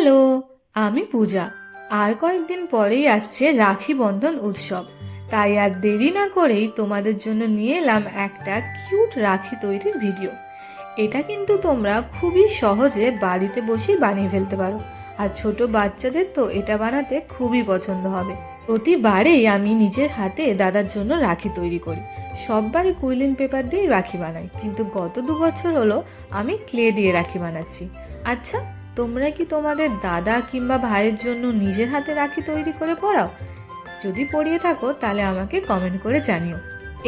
Hello, আমি পূজা। আর কয়েকদিন পরেই আসছে রাখি বন্ধন উৎসব। তাই আর দেরি না করেই তোমাদের জন্য নিয়ে এলাম একটা কিউট রাখি তৈরির ভিডিও। এটা কিন্তু তোমরা খুবই সহজে বাড়িতে বসেই বানিয়ে ফেলতে পারো। আর ছোট বাচ্চাদের তো এটা বানাতে খুবই পছন্দ হবে। প্রতিবারেই আমি নিজের হাতে দাদার জন্য রাখি তৈরি করি। সববারই কুইলিন পেপার দিয়ে রাখি বানাই। কিন্তু গত দু বছর হলো আমি ক্লে দিয়ে রাখি বানাচ্ছি। আচ্ছা তোমরা কি তোমাদের দাদা কিংবা ভাইয়ের জন্য নিজের হাতে রাখি তৈরি করে পড়াও? যদি পড়িয়ে থাকো, তাহলে আমাকে কমেন্ট করে জানিও।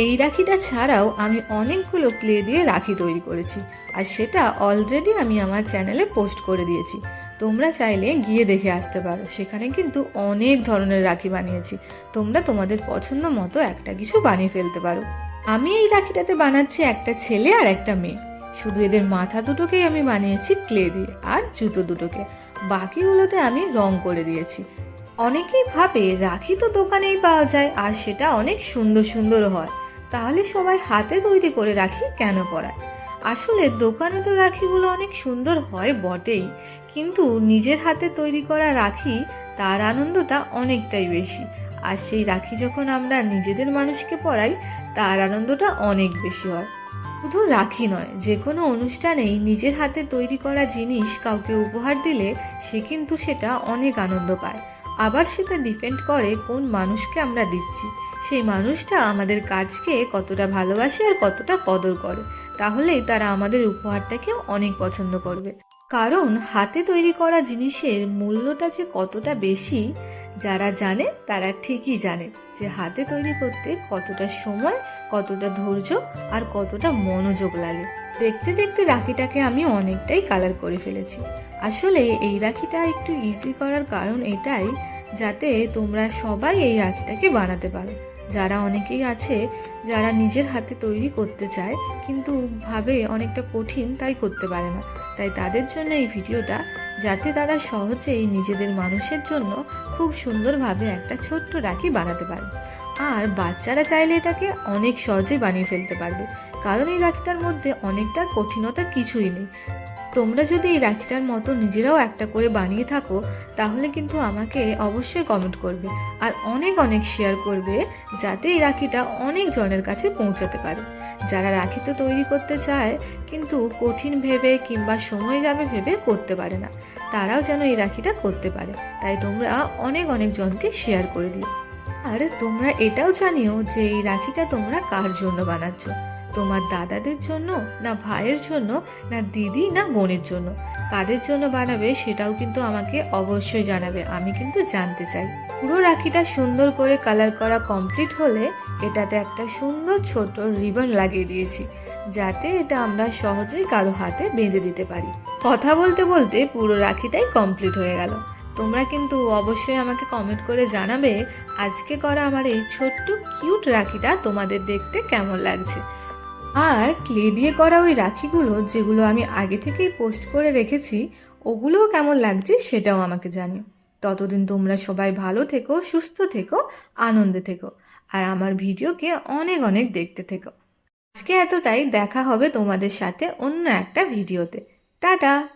এই রাখিটা ছাড়াও আমি অনেকগুলো ক্লে দিয়ে রাখি তৈরি করেছি, আর সেটা অলরেডি আমি আমার চ্যানেলে পোস্ট করে দিয়েছি। তোমরা চাইলে গিয়ে দেখে আসতে পারো, সেখানে কিন্তু অনেক ধরনের রাখি বানিয়েছি। তোমরা তোমাদের পছন্দ মতো একটা কিছু বানিয়ে ফেলতে পারো। আমি এই রাখিটাতে বানাচ্ছি একটা ছেলে আর একটা মেয়ে। শুধু এদের মাথা দুটোকেই আমি বানিয়েছি ক্লে দিয়ে আর জুতো দুটোকে। বাকিগুলোতে আমি রং করে দিয়েছি। অনেকেই ভাবে রাখি তো দোকানেই পাওয়া যায় আর সেটা অনেক সুন্দর সুন্দর হয়। তাহলে সবাই হাতে তৈরি করে রাখি কেন পরায়? আসলে দোকানে তো রাখিগুলো অনেক সুন্দর হয় বটেই, কিন্তু নিজের হাতে তৈরি করা রাখি, তার আনন্দটা অনেকটাই বেশি। আর সেই রাখি যখন আমরা নিজেদের মানুষকে পরাই, তার আনন্দটা অনেক বেশি হয়। শুধু রাখি নয়, যে কোনো অনুষ্ঠানেই নিজের হাতে তৈরি করা জিনিস কাউকে উপহার দিলে সে কিন্তু সেটা অনেক আনন্দ পায়। আবার সেটা ডিপেন্ড করে কোন মানুষকে আমরা দিচ্ছি। সেই মানুষটা আমাদের কাজকে কতটা ভালোবাসে আর কতটা কদর করে। তাহলেই তারা আমাদের উপহারটাকেও অনেক পছন্দ করবে। কারণ হাতে তৈরি করা জিনিসের মূল্যটা যে কতটা বেশি, যারা জানে তারা ঠিকই জানে যে হাতে তৈরি করতে কতটা সময়, কতটা ধৈর্য আর কতটা মনোযোগ লাগে। দেখতে দেখতে রাখিটাকে আমি অনেকটাই কালার করে ফেলেছি। আসলে এই রাখিটা একটু ইজি করার কারণ এটাই, যাতে তোমরা সবাই এই রাখিটাকে বানাতে পারো। যারা অনেকেই আছে, যারা নিজের হাতে তৈরি করতে চায়, কিন্তু ভাবে অনেকটা কঠিন তাই করতে পারে না। তাই তাদের জন্য এই ভিডিওটা যাতে তারা সহজেই নিজেদের মানুষের জন্য খুব সুন্দরভাবে একটা ছোট্ট রাখি বানাতে পারে। আর বাচ্চারা চাইলে এটাকে অনেক সহজে বানিয়ে ফেলতে পারবে, কারণ এই রাখিটার মধ্যে অনেকটা কঠিনতা কিছুই নেই। তোমরা যদি এই রাখিটার মতো নিজেরাও একটা করে বানিয়ে থাকো, তাহলে কিন্তু আমাকে অবশ্যই কমেন্ট করবে আর অনেক অনেক শেয়ার করবে যাতে এই রাখিটা অনেক জনের কাছে পৌঁছাতে পারে। যারা রাখিতে তৈরি করতে চায়, কিন্তু কঠিন ভেবে কিংবা সময় যাবে ভেবে করতে পারে না, তারাও যেন এই রাখিটা করতে পারে। তাই তোমরা অনেক অনেক জনকে শেয়ার করে দিও। আর তোমরা এটাও জানিও যে এই রাখিটা তোমরা কার জন্য বানাচ্ছ? তোমার দাদাদের জন্য, না ভাইয়ের জন্য, না দিদি, না বোনের জন্য। কাদের জন্য বানাবে সেটাও কিন্তু আমাকে অবশ্যই জানাবে, আমি কিন্তু জানতে চাই। পুরো রাখিটা সুন্দর করে কালার করা কমপ্লিট হলে এটাতে একটা সুন্দর ছোট রিবন লাগিয়ে দিয়েছি, যাতে এটা আমরা সহজেই কারও হাতে বেঁধে দিতে পারি। কথা বলতে বলতে পুরো রাখিটাই কমপ্লিট হয়ে গেল। তোমরা কিন্তু অবশ্যই আমাকে কমেন্ট করে জানাবে, আজকে করা আমার এই ছোট্ট কিউট রাখিটা তোমাদের দেখতে কেমন লাগছে। আর ক্লে দিয়ে করা ওই রাখিগুলো যেগুলো আমি আগে থেকেই পোস্ট করে রেখেছি, ওগুলোও কেমন লাগছে সেটাও আমাকে জানিও। ততদিন তোমরা সবাই ভালো থেকো, সুস্থ থেকো, আনন্দে থেকো, আর আমার ভিডিওকে অনেক অনেক দেখতে থেকো। আজকে এতটাই, দেখা হবে তোমাদের সাথে অন্য একটা ভিডিওতে। টাটা!